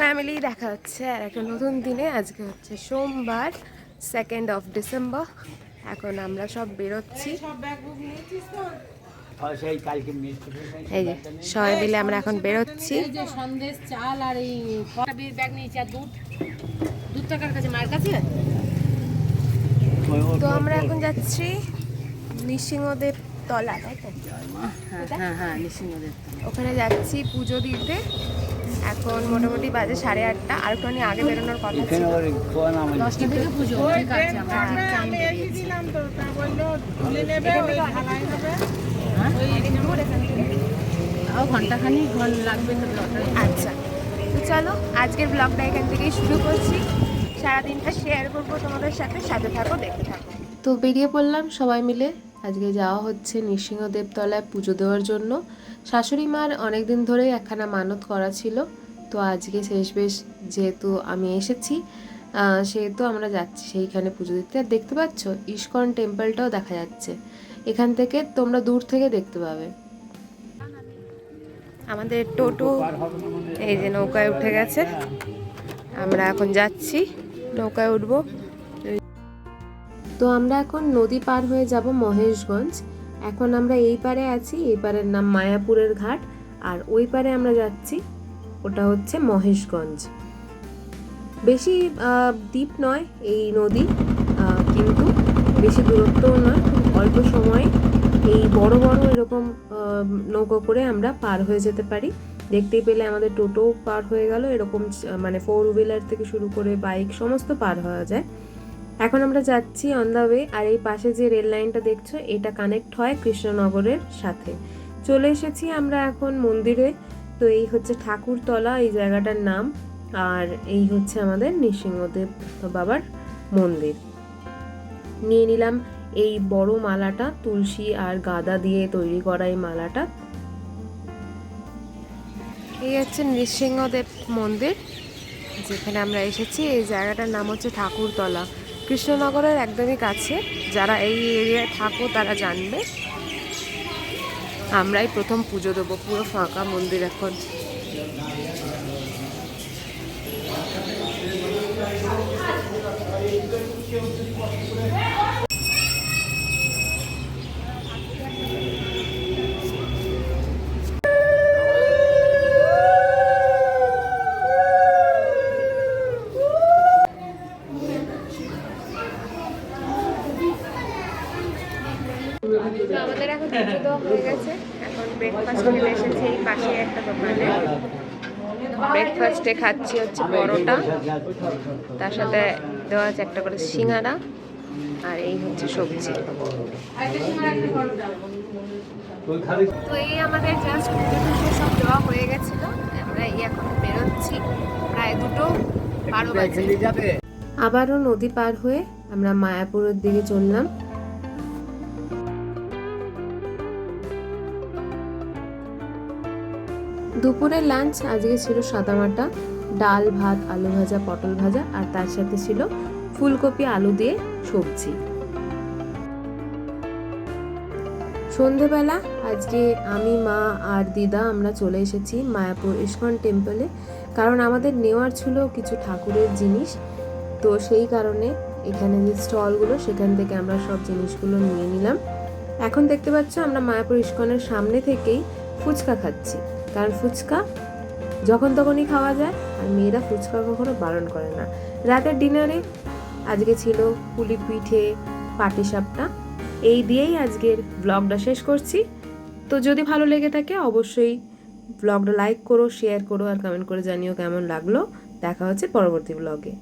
Family দেখা হচ্ছে আর একটা নতুন দিনে। আজকে হচ্ছে সোমবার সেকেন্ড অফ ডিসেম্বর এখন আমরা সব বেরোচ্ছি। এই যে সবাই মিলে আমরা এখন বেরোচ্ছি। সন্দেশ চাল আর এই ব্যাগ নিয়েছি আর দুধ। দুধ টাকার কাছে? মার কাছে? তো আমরা এখন যাচ্ছি নৃসিংহদেব তলা তাই তো? হ্যাঁ হ্যাঁ হ্যাঁ ওখানে যাচ্ছি পুজো দিতে। এখন মোটামুটি বাজে সাড়ে আটটা। আর একটুখানি আগে বেরোনোর কথা ছিল। দশটা থেকে। পুজো? ঘন্টাখানি লাগবে তো আচ্ছা। তো চলো আজকের ব্লগটা এখান থেকেই শুরু করছি। সারাদিনটা শেয়ার করব তোমাদের সাথে সাথে থাকো দেখতে থাকো। তো বেরিয়ে পড়লাম সবাই মিলে। আজকে যাওয়া হচ্ছে নৃসিংহদেবতলায় পুজো দেওয়ার জন্য। শাশুড়ি মার অনেক দিন ধরেই একখানা মানত করা ছিল। তো আজকে শেষ বেশ যেহেতু আমি এসেছি সেহেতু আমরা যাচ্ছি সেইখানে পুজো দিতে। আর দেখতে পাচ্ছ, ইস্কন টেম্পলটাও দেখা যাচ্ছে। এখান থেকে তোমরা দূর থেকে দেখতে পাবে। আমাদের টোটো এই যে নৌকায় উঠে গেছে। আমরা এখন যাচ্ছি, নৌকায় উঠবো। তো আমরা এখন নদী পার হয়ে যাব মহেশগঞ্জ। এখন আমরা এই পারে আছি, এই পারের নাম মায়াপুরের ঘাট। আর ওই পারে আমরা যাচ্ছি, ওটা হচ্ছে মহেশগঞ্জ। বেশি দ্বীপ নয় এই নদী কিন্তু বেশি দূরত্বও নয় অল্প সময়ে এই বড় বড় এরকম নৌকো করে আমরা পার হয়ে যেতে পারি। দেখতেই পেলে আমাদের টোটো পার হয়ে গেল, এরকম মানে ফোর হুইলার থেকে শুরু করে বাইক সমস্ত পার হওয়া যায়। এখন আমরা যাচ্ছি অন দ্য ওয়ে আর এই পাশে যে রেল লাইনটা দেখছ, এটা কানেক্ট হয় কৃষ্ণনগরের সাথে। চলে এসেছি আমরা এখন মন্দিরে। তো এই হচ্ছে ঠাকুরতলা, এই জায়গাটার নাম। আর এই হচ্ছে আমাদের নৃসিংহদেব বাবার মন্দির। নিয়ে নিলাম এই বড় মালাটা, তুলসী আর গাদা দিয়ে তৈরি করা এই মালাটা। এই হচ্ছে নৃসিংহদেব মন্দির, যেখানে আমরা এসেছি। এই জায়গাটার নাম হচ্ছে ঠাকুরতলা। কৃষ্ণনগরের একদমই কাছে। যারা এই এরিয়ায় থাকো, তারা জানবে। আমরাই প্রথম পুজো দেবো, পুরো ফাঁকা মন্দির এখন। তো আমাদের এখন পুজো দেওয়া হয়ে গেছে। এখন ব্রেকফাস্ট খেতে এসেছি এই পাশে একটা দোকানে। ব্রেকফাস্টে খাচ্ছি হচ্ছে পরোটা। তার সাথে দেওয়া আছে একটা করে সিঙ্গারা আর এই হচ্ছে সবজি। তো এই আমাদের জাস্ট পুজো সব দেওয়া হয়ে গেছিল। আমরা এই এখন বেরোচ্ছি। প্রায় দুটো বারো বাজে। আবারও নদী পার হয়ে আমরা মায়াপুরের দিকে চললাম। দুপুরের লাঞ্চ আজকে ছিল সাদামাটা, ডাল ভাত, আলু ভাজা, পটল ভাজা, আর তার সাথে ছিল ফুলকপি, আলু দিয়ে সবজি। সন্ধেবেলা আজকে আমি, মা আর দিদা আমরা চলে এসেছি মায়াপুর ইস্কন টেম্পলে কারণ আমাদের নেওয়ার ছিল কিছু ঠাকুরের জিনিস, তো সেই কারণে এখানে যে স্টলগুলো, সেখান থেকে আমরা সব জিনিসগুলো নিয়ে নিলাম। এখন দেখতে পাচ্ছ আমরা মায়াপুর ইস্কনের সামনে থেকেই ফুচকা খাচ্ছি। কারণ ফুচকা যখন তখনই খাওয়া যায়, আর মেয়েরা ফুচকা কখনো বারণ করে না। রাতের ডিনারে আজকে ছিল পুলি পিঠে পাটিসাপটা এই দিয়েই আজকের ব্লগটা শেষ করছি। তো যদি ভালো লেগে থাকে, অবশ্যই ব্লগটা লাইক করো শেয়ার করো, আর কমেন্ট করে জানিও কেমন লাগল। দেখা হচ্ছে পরবর্তী ব্লগে।